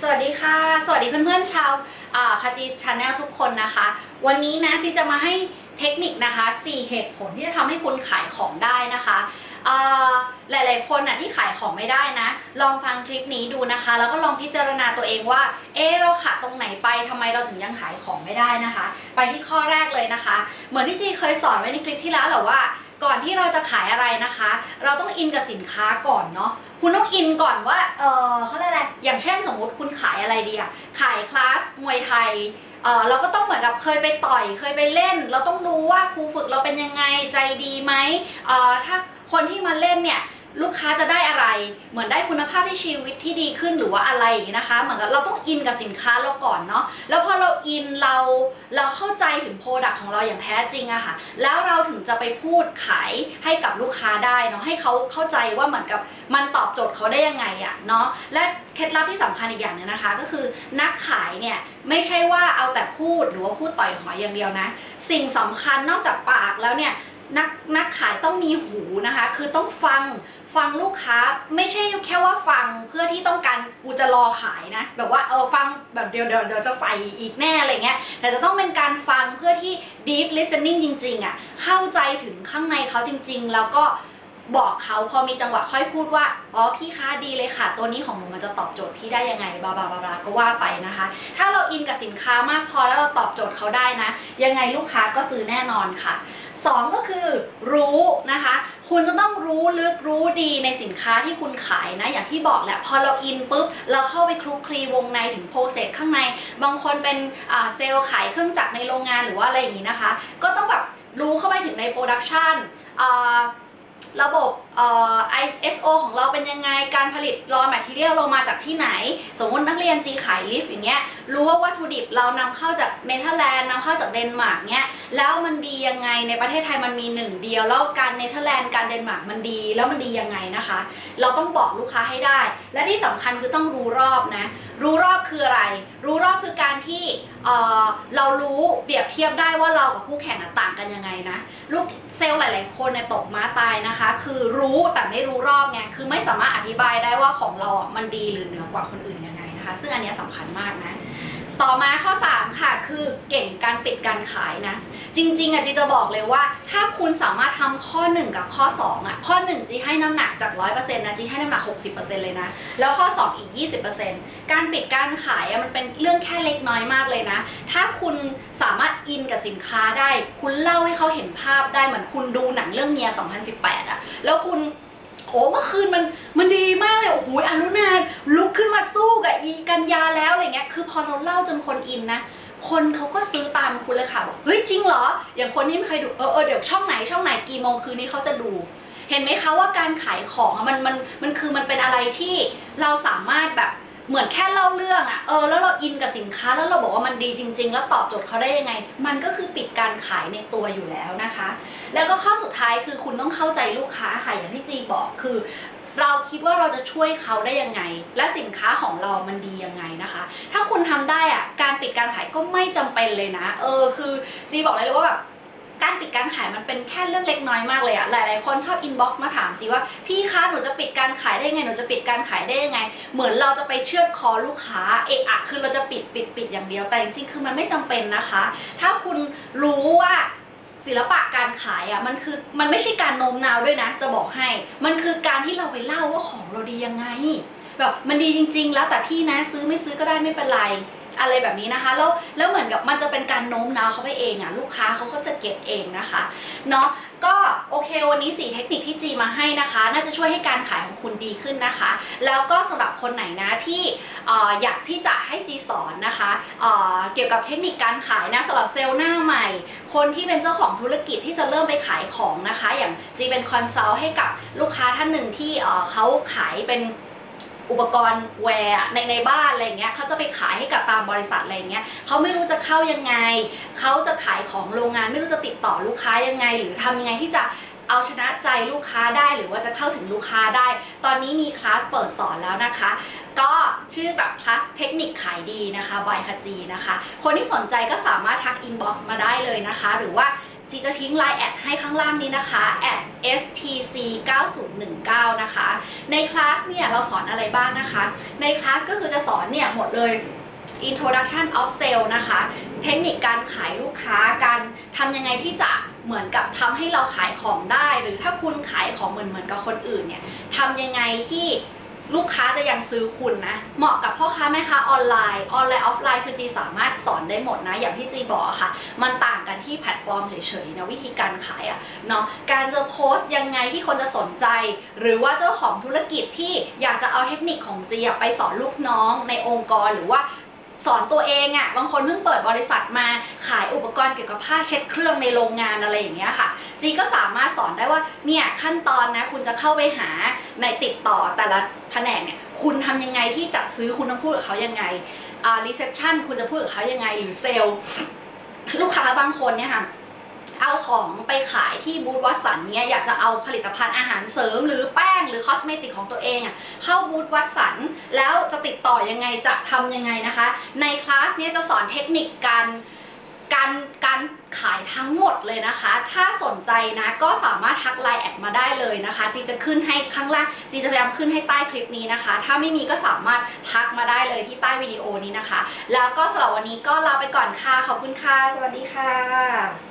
สวัสดีค่ะ สวัสดีเพื่อนๆชาวคาจีชาแนลทุกคนนะคะ วันนี้นะจีจะมาให้เทคนิคนะคะ 4 เหตุผลที่จะทำให้คุณขายของได้นะคะหลาย ๆ คนนะที่ขายของไม่ได้นะ ลองฟังคลิปนี้ดูนะคะ แล้วก็ลองพิจารณาตัวเองว่า เออเราขาดตรงไหนไปทำไมเราถึงยังขายของไม่ได้นะคะ ไปที่ข้อแรกเลยนะคะ เหมือนที่จีเคยสอนไว้ในคลิปที่แล้วแหละว่า ก่อนที่เราจะขายอะไรนะคะ เราต้องอินกับสินค้าก่อนเนาะคุณต้องอินก่อนว่าเออเขาเรียกอะไรอย่างเช่นสมมติคุณขายอะไรดีอะขายคลาสมวยไทยเออเราก็ต้องเหมือนกับเคยไปต่อยเคยไปเล่น เราต้องรู้ว่าครูฝึกเราเป็นยังไงใจดีไหมเออถ้าคนที่มาเล่นเนี่ย ลูกค้าจะได้อะไร เหมือนได้คุณภาพที่ชีวิตที่ดีขึ้นหรือว่าอะไรอย่างนี้นะคะ เหมือนกับเราต้องอินกับสินค้าเราก่อนเนาะ แล้วพอเราอินเราเราเข้าใจถึงโปรดักของเราอย่างแท้จริงอะค่ะ แล้วเราถึงจะไปพูดขายให้กับลูกค้าได้เนาะ ให้เขาเข้าใจว่าเหมือนกับมันตอบโจทย์เขาได้ยังไงอะเนาะ และเคล็ดลับที่สำคัญอีกอย่างหนึงนะคะ ก็คือนักขายเนี่ยไม่ใช่ว่าเอาแต่พูดหรือว่าพูดต่อยหอยอย่างเดียวนะ สิ่งสำคัญนอกจากปากแล้วเนี่ย นักนักขายต้องมีหูนะคะ คือต้องฟังฟังลูกค้าไม่ใช่แค่ว่าฟังเพื่อที่ต้องการกูจะรอขายนะ แบบว่าเออฟังแบบเดี๋ยวเดี๋ยวเดี๋ยวจะใส่อีกแน่อะไรเงี้ยแต่จะต้องเป็นการฟังเพื่อที่ deep listening จริง ๆอะเข้าใจถึงข้างในเขาจริง ๆ แล้วก็ บอกเขาพอมีจังหวะค่อยพูดว่าอ๋อพี่คะดีเลยค่ะ ตัวนี้ของหนูมันจะตอบโจทย์พี่ได้ยังไงบาบาบาบาก็ว่าไปนะคะ ถ้าเราอินกับสินค้ามากพอแล้วเราตอบโจทย์เขาได้นะ ยังไงลูกค้าก็ซื้อแน่นอนค่ะสองก็คือรู้นะคะ คุณจะต้องรู้ลึกรู้ดีในสินค้าที่คุณขายนะ อย่างที่บอกแหละพอเราอินปุ๊บเราเข้าไปคลุกคลีวงในถึงโปรเซสข้างใน บางคนเป็นเซลล์ขายเครื่องจักรในโรงงานหรือว่าอะไรอย่างนี้นะคะ ก็ต้องแบบรู้เข้าไปถึงในโปรดักชัน ระบบเอ่อ ISO ของเราเป็นยังไง การผลิต raw material เรามาจากที่ไหน สมมตินักเรียนจีขายลิฟต์อย่างเงี้ย รู้ว่าวัตถุดิบเรานำเข้าจากเนเธอร์แลนด์นำเข้าจากเดนมาร์กเนี้ย แล้วมันดียังไง ในประเทศไทยมันมีหนึ่งเดียว แล้วการเนเธอร์แลนด์การเดนมาร์กมันดี แล้วมันดียังไงนะคะ เราต้องบอกลูกค้าให้ได้ และที่สำคัญคือต้องรู้รอบนะ รู้รอบคืออะไร รู้รอบคือการที่ เเรารู้เปรียบเทียบได้ว่าเรากับคู่แข่งต่างกันยังไงนะลูกเซลล์หลาย ๆ คนเนี่ยตกม้าตายนะคะ คือรู้แต่ไม่รู้รอบไงคือไม่สามารถอธิบายได้ว่าของเราอะมันดีหรือเหนือกว่าคนอื่นยังไงนะคะ ซึ่งอันนี้ยสำคัญมากนะ ต่อมาข้อ 3 ค่ะคือเก่งการปิดการขายนะ จริงๆอะจีจะบอกเลยว่า ถ้าคุณสามารถทำข้อ 1 กับข้อ 2อะข้อ 1 จีให้น้ำหนักจาก 100%นะจีให้น้ำหนัก 60%เลยนะ แล้วข้อ 2 อีก 20%การปิดการขายอะมันเป็นเรื่องแค่เล็กน้อยมากเลยนะ ถ้าคุณสามารถอินกับสินค้าได้ คุณเล่าให้เขาเห็นภาพได้เหมือนคุณดูหนังเรื่องเมีย 2018อะแล้วคุณโอ้เมื่อคืนมันมันดีมากเลยโอ้โหอรุณาน อีกันยาแล้วอะไรเงี้ยคือพอเราเล่าจนคนอินนะคนเขาก็ซื้อตามคุณเลยค่ะบอกเฮ้ยจริงเหรอ อย่างคนที่ไม่เคยดูเออเออเดี๋ยวช่องไหนช่องไหนกี่โมงคืนนี้เขาจะดู เห็นไหมคะว่าการขายของอะมันมันมันคือมันเป็นอะไรที่เราสามารถแบบเหมือนแค่เล่าเรื่องอะเออแล้วเราอินกับสินค้าแล้วเราบอกว่ามันดีจริง ๆ แล้วตอบโจทย์เขาได้ยังไง มันก็คือปิดการขายในตัวอยู่แล้วนะคะ แล้วก็ข้อสุดท้ายคือคุณต้องเข้าใจลูกค้าค่ะอย่างที่จีบอกคือ เราคิดว่าเราจะช่วยเขาได้ยังไง และสินค้าของเรามันดียังไงนะคะ ถ้าคุณทำได้อะการปิดการขายก็ไม่จำเป็นเลยนะ เออ คือจีบอกเลยเลยว่าแบบการปิดการขายมันเป็นแค่เรื่องเล็กน้อยมากเลยอะหลาย ๆ คนชอบอินบ็อกซ์มาถามจีว่าพี่คะหนูจะปิดการขายได้ยังไง หนูจะปิดการขายได้ยังไง เหมือนเราจะไปเชือดคอลูกค้า เอะอะคือเราจะปิดปิดปิดอย่างเดียว แต่จริงๆ คือมันไม่จำเป็นนะคะ ถ้าคุณรู้ว่า ศิลปะการขายอะมันคือมันไม่ใช่การโน้มน้าวด้วยนะ จะบอกให้ มันคือการที่เราไปเล่าว่าของเราดียังไงแบบมันดีจริง ๆ แล้วแต่พี่นะซื้อไม่ซื้อก็ได้ไม่เป็นไรอะไรแบบนี้นะคะแล้วแล้วเหมือนกับมันจะเป็นการโน้มน้าวเขาไปเองอะลูกค้าเขาก็จะเก็บเองนะคะเนาะ ก็โอเควันนี้ 4 เทคนิคที่จีมาให้นะคะ น่าจะช่วยให้การขายของคุณดีขึ้นนะคะ แล้วก็สำหรับคนไหนนะที่อ่อยากที่จะให้จีสอนนะคะเเกี่ยวกับเทคนิคการขายนะสำหรับเซลล์หน้าใหม่ คนที่เป็นเจ้าของธุรกิจที่จะเริ่มไปขายของนะคะ อย่างจีเป็นคอนซัลท์ให้กับลูกค้าท่านหนึ่งที่เเขาขายเป็น อุปกรณ์แวร์ในในบ้านอะไรเงี้ยเขาจะไปขายให้กับตามบริษัทอะไรเงี้ยเขาไม่รู้จะเข้ายังไง เขาจะขายของโรงงาน ไม่รู้จะติดต่อลูกค้ายังไง หรือทำยังไงที่จะเอาชนะใจลูกค้าได้หรือว่าจะเข้าถึงลูกค้าได้ ตอนนี้มีคลาสเปิดสอนแล้วนะคะ ก็ชื่อแบบคลาสเทคนิคขายดีนะคะบายคจีนะคะ คนที่สนใจก็สามารถทักอินบ็อกซ์มาได้เลยนะคะ หรือว่า จีจะทิ้งไลน์แอดให้ข้างล่างนี้นะคะแอด stc 9019นะคะ ในคลาสเนี่ยเราสอนอะไรบ้างนะคะ ในคลาสก็คือจะสอนเนี่ยหมดเลย introduction of sale นะคะ เทคนิคการขายลูกค้าการทำยังไงที่จะเหมือนกับทำให้เราขายของได้ หรือถ้าคุณขายของเหมือนเหมือนกับคนอื่นเนี่ยทำยังไงที่ ลูกค้าจะยังซื้อคุณนะ เหมาะกับพ่อค้าแม่ค้าออนไลน์ ออนไลน์ออฟไลน์คือจีสามารถสอนได้หมดนะ อย่างที่จีบอกค่ะ มันต่างกันที่แพลตฟอร์มเฉยๆนะวิธีการขายอะเนาะการจะโพสต์ยังไงที่คนจะสนใจ หรือว่าเจ้าของธุรกิจที่อยากจะเอาเทคนิคของจีไปสอนลูกน้องในองค์กรหรือว่าสอนตัวเองอะ่ะ บางคนเพิ่งเปิดบริษัทมาขาย ปกรณ์เกี่ยวกับผ้าเช็ดเครื่องในโรงงานอะไรอย่างเงี้ยค่ะ จีก็สามารถสอนได้ว่าเนี่ยขั้นตอนนะคุณจะเข้าไปหาในติดต่อแต่ละแผนกเนี่ยคุณทำยังไงที่จะซื้อคุณต้องพูดกับเขายังไงอ่ารีเซพชันคุณจะพูดกับเขายังไงหรือเซลล์ลูกค้าบางคนเนี่ยค่ะเอาของไปขายที่บูธวัสันเนี่ยอยากจะเอาผลิตภัณฑ์อาหารเสริม หรือแป้งหรือคอสเมติกของตัวเองอะเข้าบูธวัสันแล้วจะติดต่อยังไงจะทำยังไงนะคะ ในคลาสเนี้จะสอนเทคนิคการ การการขายทั้งหมดเลยนะคะ ถ้าสนใจนะก็สามารถทักไลน์แอดมาได้เลยนะคะ จีจะขึ้นให้ข้างล่าง จีจะพยายามขึ้นให้ใต้คลิปนี้นะคะ ถ้าไม่มีก็สามารถทักมาได้เลยที่ใต้วิดีโอนี้นะคะ แล้วก็สำหรับวันนี้ก็ลาไปก่อนค่ะ ขอบคุณค่ะ สวัสดีค่ะ